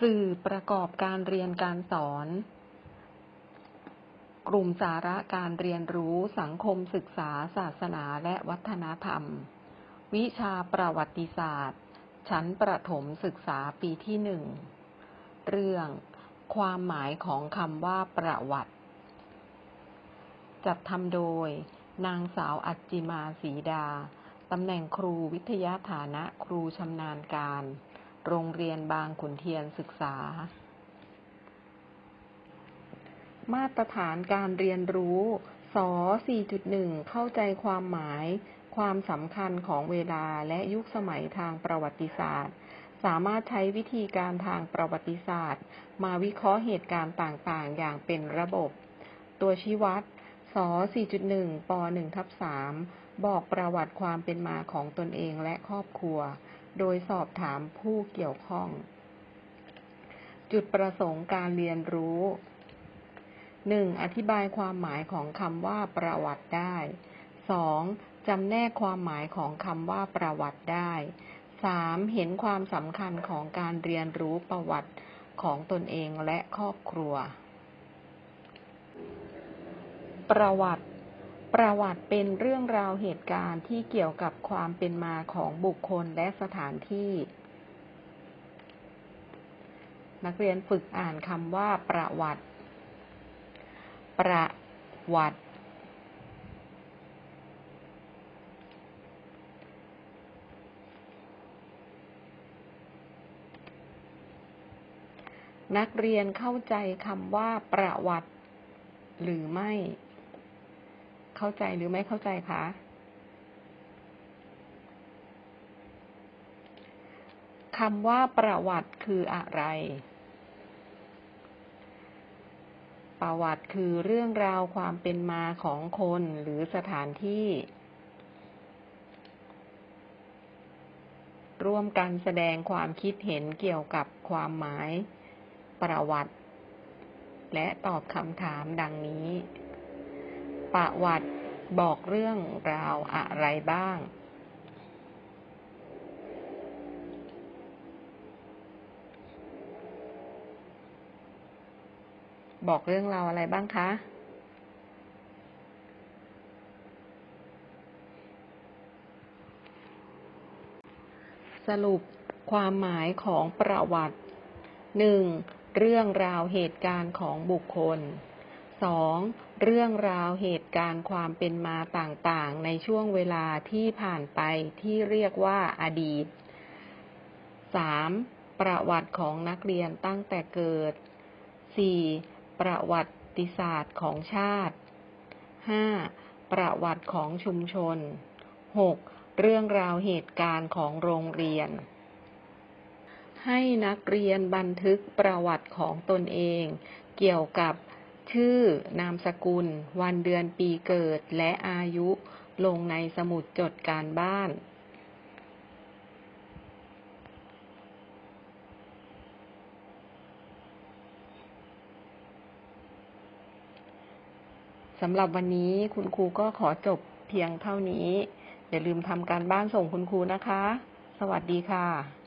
สื่อประกอบการเรียนการสอน กลุ่มสาระการเรียนรู้สังคมศึกษา ศาสนาและวัฒนธรรม วิชาประวัติศาสตร์ ชั้นประถมศึกษาปีที่หนึ่ง เรื่อง ความหมายของคำว่าประวัติ จัดทำโดย นางสาวอัจจิมาศรีดา ตำแหน่งครูวิทยาฐานะครูชำนาญการ โรงเรียนบางขุนเทียนศึกษา มาตรฐานการเรียนรู้ส4.1 เข้าใจความหมาย ความสำคัญของเวลาและยุคสมัยทางประวัติศาสตร์ สามารถใช้วิธีการทางประวัติศาสตร์ มาวิเคราะห์เหตุการณ์ต่างๆ อย่างเป็นระบบ ตัวชี้วัดส4.1ป1ทับ3บอกประวัติความเป็นมาของตนเองและครอบครัว โดยสอบถามผู้เกี่ยวข้อง จุดประสงค์การเรียนรู้ 1. อธิบายความหมายของคำว่าประวัติได้ 2. จำแนกความหมายของคำว่าประวัติได้ 3. เห็นความสำคัญของการเรียนรู้ประวัติของตนเองและครอบครัว ประวัติ ประวัติเป็นเรื่องราวเหตุการณ์ที่เกี่ยวกับความเป็นมาของบุคคลและสถานที่ นักเรียนฝึกอ่านคำว่าประวัติ ประวัติ นักเรียนเข้าใจคำว่าประวัติ หรือไม่ เข้าใจหรือไม่เข้าใจคะคำว่าประวัติคืออะไร ประวัติคือเรื่องราวความเป็นมาของคนหรือสถานที่ ร่วมกันแสดงความคิดเห็นเกี่ยวกับความหมาย ประวัติ และตอบคำถามดังนี้ ประวัติบอกเรื่องราวอะไรบ้าง บอกเรื่องราวอะไรบ้างคะ สรุปความหมายของประวัติหนึ่งเรื่องราวเหตุการณ์ของบุคคล สองเรื่องราวเหตุการณ์ความเป็นมาต่างๆ ในช่วงเวลาที่ผ่านไปที่เรียกว่าอดีตสามประวัติของนักเรียนตั้งแต่เกิดสี่ประวัติศาสตร์ของชาติห้าประวัติของชุมชนหกเรื่องราวเหตุการณ์ของโรงเรียน ให้นักเรียนบันทึกประวัติของตนเอง เกี่ยวกับ ชื่อ นามสกุล วันเดือนปีเกิด และอายุลงในสมุดจดการบ้าน สำหรับวันนี้คุณครูก็ขอจบเพียงเท่านี้ อย่าลืมทำการบ้านส่งคุณครูนะคะ สวัสดีค่ะ